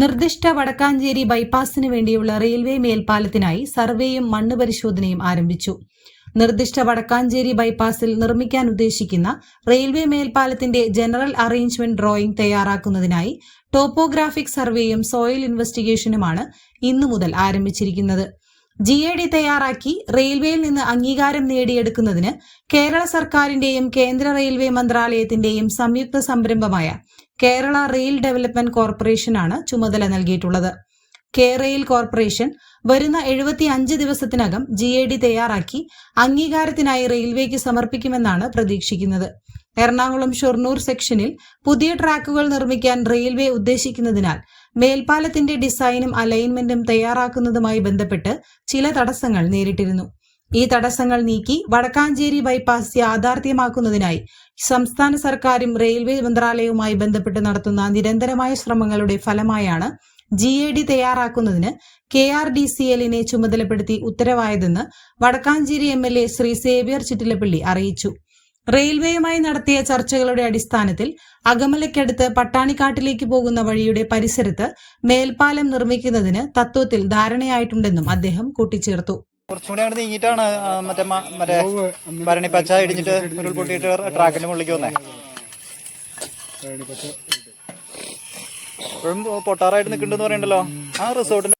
നിർദ്ദിഷ്ട വടക്കാഞ്ചേരി ബൈപ്പാസിന് വേണ്ടിയുള്ള റെയിൽവേ മേൽപ്പാലത്തിനായി സർവേയും മണ്ണ് പരിശോധനയും ആരംഭിച്ചു. നിർദ്ദിഷ്ട വടക്കാഞ്ചേരി ബൈപ്പാസിൽ നിർമ്മിക്കാൻ ഉദ്ദേശിക്കുന്ന റെയിൽവേ മേൽപ്പാലത്തിന്റെ ജനറൽ അറേഞ്ച്മെന്റ് ഡ്രോയിംഗ് തയ്യാറാക്കുന്നതിനായി ടോപ്പോഗ്രാഫിക് സർവേയും സോയിൽ ഇൻവെസ്റ്റിഗേഷനുമാണ് ഇന്നു മുതൽ ആരംഭിച്ചിരിക്കുന്നത്. ജി എ ഡി തയ്യാറാക്കി റെയിൽവേയിൽ നിന്ന് അംഗീകാരം നേടിയെടുക്കുന്നതിന് കേരള സർക്കാരിന്റെയും കേന്ദ്ര റെയിൽവേ മന്ത്രാലയത്തിന്റെയും സംയുക്ത സംരംഭമായ കേരള റെയിൽ ഡെവലപ്മെന്റ് കോർപ്പറേഷനാണ് ചുമതല നൽകിയിട്ടുള്ളത്. കെ റെയിൽ കോർപ്പറേഷൻ വരുന്ന എഴുപത്തി അഞ്ച് ദിവസത്തിനകം ജി എ ഡി തയ്യാറാക്കി അംഗീകാരത്തിനായി റെയിൽവേക്ക് സമർപ്പിക്കുമെന്നാണ് പ്രതീക്ഷിക്കുന്നത്. എറണാകുളം ഷൊർണൂർ സെക്ഷനിൽ പുതിയ ട്രാക്കുകൾ നിർമ്മിക്കാൻ റെയിൽവേ ഉദ്ദേശിക്കുന്നതിനാൽ മേൽപ്പാലത്തിന്റെ ഡിസൈനും അലൈൻമെന്റും തയ്യാറാക്കുന്നതുമായി ബന്ധപ്പെട്ട് ചില തടസ്സങ്ങൾ നേരിട്ടിരുന്നു. ഈ തടസ്സങ്ങൾ നീക്കി വടക്കാഞ്ചേരി ബൈപ്പാസ് യാഥാർത്ഥ്യമാക്കുന്നതിനായി സംസ്ഥാന സർക്കാരും റെയിൽവേ മന്ത്രാലയവുമായി ബന്ധപ്പെട്ട് നടത്തുന്ന നിരന്തരമായ ശ്രമങ്ങളുടെ ഫലമായാണ് ജി എ ഡി തയ്യാറാക്കുന്നതിന് കെ ആർ ഡി സി എല്ലിനെ ചുമതലപ്പെടുത്തി ഉത്തരവായതെന്ന് Vadakkanchery M L A Shri Xavier Chittilappally അറിയിച്ചു. റെയിൽവേയുമായി നടത്തിയ ചർച്ചകളുടെ അടിസ്ഥാനത്തിൽ അകമലയ്ക്കടുത്ത് പട്ടാണിക്കാട്ടിലേക്ക് പോകുന്ന വഴിയുടെ പരിസരത്ത് മേൽപ്പാലം നിർമ്മിക്കുന്നതിന് തത്വത്തിൽ ധാരണയായിട്ടുണ്ടെന്നും അദ്ദേഹം കൂട്ടിച്ചേർത്തു. കുറച്ചുകൂടി അവിടെ നീങ്ങിയിട്ടാണ് മറ്റേ മറ്റേ ഭരണിപ്പച്ച ഇടിഞ്ഞിട്ട് ഉരുൾപൊട്ടിയിട്ട് ട്രാക്കിന്റെ മുകളിലേക്ക് വന്നേ. ഇപ്പോഴും പൊട്ടാറായിട്ട് നിൽക്കുന്നുണ്ടെന്ന് പറയണ്ടല്ലോ. ആ റിസോർട്ടിന്റെ